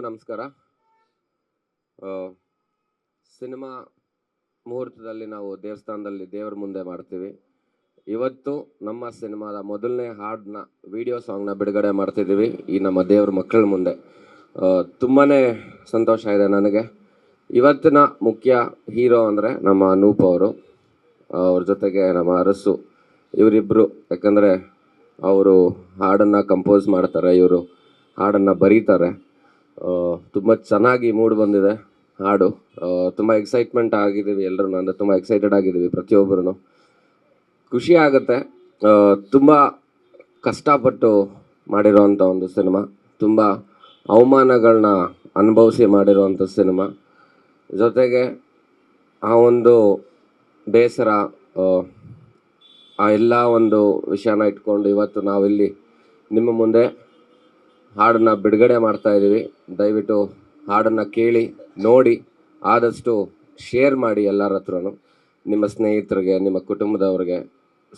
ಎಲ್ರಿಗೂ ನಮಸ್ಕಾರ ಸಿನಿಮಾ ಮುಹೂರ್ತದಲ್ಲಿ ನಾವು ದೇವಸ್ಥಾನದಲ್ಲಿ ದೇವರ ಮುಂದೆ ಮಾಡ್ತೀವಿ. ಇವತ್ತು ನಮ್ಮ ಸಿನಿಮಾದ ಮೊದಲನೇ ಹಾಡನ್ನ ವಿಡಿಯೋ ಸಾಂಗ್ನ ಬಿಡುಗಡೆ ಮಾಡ್ತಿದ್ದೀವಿ. ಈ ನಮ್ಮ ದೇವ್ರ ಮಕ್ಕಳ ಮುಂದೆ. ತುಂಬಾ ಸಂತೋಷ ಇದೆ ನನಗೆ. ಇವತ್ತಿನ ಮುಖ್ಯ ಹೀರೋ ಅಂದರೆ ನಮ್ಮ ಅನೂಪ್ ಅವರು. ಅವ್ರ ಜೊತೆಗೆ ನಮ್ಮ ಅರಸು ಇವರಿಬ್ಬರು ಯಾಕಂದರೆ ಅವರು ಹಾಡನ್ನು ಕಂಪೋಸ್ ಮಾಡ್ತಾರೆ, ಇವರು ಹಾಡನ್ನು ಬರೀತಾರೆ. ತುಂಬ ಚೆನ್ನಾಗಿ ಮೂಡ್ ಬಂದಿದೆ ಹಾಡು. ತುಂಬ ಎಕ್ಸೈಟ್ಮೆಂಟ್ ಆಗಿದ್ದೀವಿ ಎಲ್ಲರೂ ಅಂದರೆ ತುಂಬ ಎಕ್ಸೈಟೆಡ್ ಆಗಿದ್ದೀವಿ ಪ್ರತಿಯೊಬ್ಬರೂ ಖುಷಿ ಆಗುತ್ತೆ. ತುಂಬ ಕಷ್ಟಪಟ್ಟು ಮಾಡಿರೋವಂಥ ಒಂದು ಸಿನಿಮಾ. ತುಂಬ ಅವಮಾನಗಳನ್ನ ಅನುಭವಿಸಿ ಮಾಡಿರುವಂಥ ಸಿನಿಮಾ. ಜೊತೆಗೆ ಆ ಒಂದು ಬೇಸರ ಆ, ಎಲ್ಲ ಒಂದು ವಿಷಯನ ಇಟ್ಕೊಂಡು ಇವತ್ತು ನಾವಿಲ್ಲಿ ನಿಮ್ಮ ಮುಂದೆ ಹಾಡನ್ನು ಬಿಡುಗಡೆ ಮಾಡ್ತಾ ಇದ್ದೀವಿ ದಯವಿಟ್ಟು ಹಾಡನ್ನು ಕೇಳಿ, ನೋಡಿ, ಆದಷ್ಟು ಶೇರ್ ಮಾಡಿ ಎಲ್ಲರ ಹತ್ರನು. ನಿಮ್ಮ ಸ್ನೇಹಿತರಿಗೆ, ನಿಮ್ಮ ಕುಟುಂಬದವ್ರಿಗೆ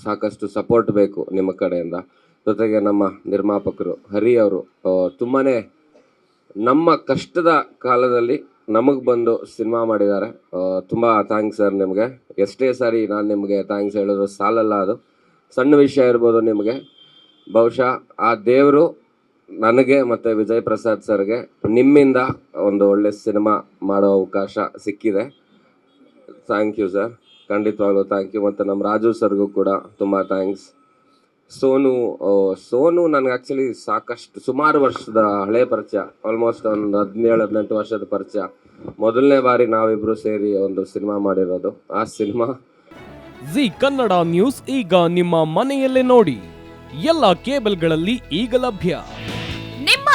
ಸಾಕಷ್ಟು ಸಪೋರ್ಟ್ ಬೇಕು ನಿಮ್ಮ ಕಡೆಯಿಂದ. ಜೊತೆಗೆ ನಮ್ಮ ನಿರ್ಮಾಪಕರು ಹರಿ ಅವರು ತುಂಬಾ ನಮ್ಮ ಕಷ್ಟದ ಕಾಲದಲ್ಲಿ ನಮಗೆ ಬಂದು ಸಿನಿಮಾ ಮಾಡಿದ್ದಾರೆ. ತುಂಬ ಥ್ಯಾಂಕ್ಸ್ ಸರ್ ನಿಮಗೆ. ಎಷ್ಟೇ ಸಾರಿ ನಾನು ನಿಮಗೆ ಥ್ಯಾಂಕ್ಸ್ ಹೇಳಿದ್ರು ಸಾಲಲ್ಲ ಅದು. ಸಣ್ಣ ವಿಷಯ ಇರ್ಬೋದು ನಿಮಗೆ. ಬಹುಶಃ ಆ ದೇವರು ನನಗೆ ಮತ್ತು ವಿಜಯ್ ಪ್ರಸಾದ್ ಸರ್ಗೆ ನಿಮ್ಮಿಂದ ಒಂದು ಒಳ್ಳೆ ಸಿನಿಮಾ ಮಾಡೋ ಅವಕಾಶ ಸಿಕ್ಕಿದೆ. ಥ್ಯಾಂಕ್ ಯು ಸರ್ ಖಂಡಿತವಾಗ್ಲೂ ಥ್ಯಾಂಕ್ ಯು ಮತ್ತು ನಮ್ಮ ರಾಜು ಸರ್ಗೂ ಕೂಡ ತುಂಬ ಥ್ಯಾಂಕ್ಸ್ ಸೋನು ಸೋನು ನನಗೆ ಆ್ಯಕ್ಚುಲಿ ಸಾಕಷ್ಟು ಸುಮಾರು ವರ್ಷದ ಹಳೆ ಪರಿಚಯ ಆಲ್ಮೋಸ್ಟ್ ಒಂದು ಹದಿನೇಳು, ಹದಿನೆಂಟು ವರ್ಷದ ಪರಿಚಯ. ಮೊದಲನೇ ಬಾರಿ ನಾವಿಬ್ಬರು ಸೇರಿ ಒಂದು ಸಿನಿಮಾ ಮಾಡಿರೋದು. ಆ ಸಿನಿಮಾ ಜಿ ಕನ್ನಡ ನ್ಯೂಸ್ ಈಗ ನಿಮ್ಮ ಮನೆಯಲ್ಲೇ ನೋಡಿ. ಎಲ್ಲ ಕೇಬಲ್ಗಳಲ್ಲಿ ಈಗ ಲಭ್ಯ.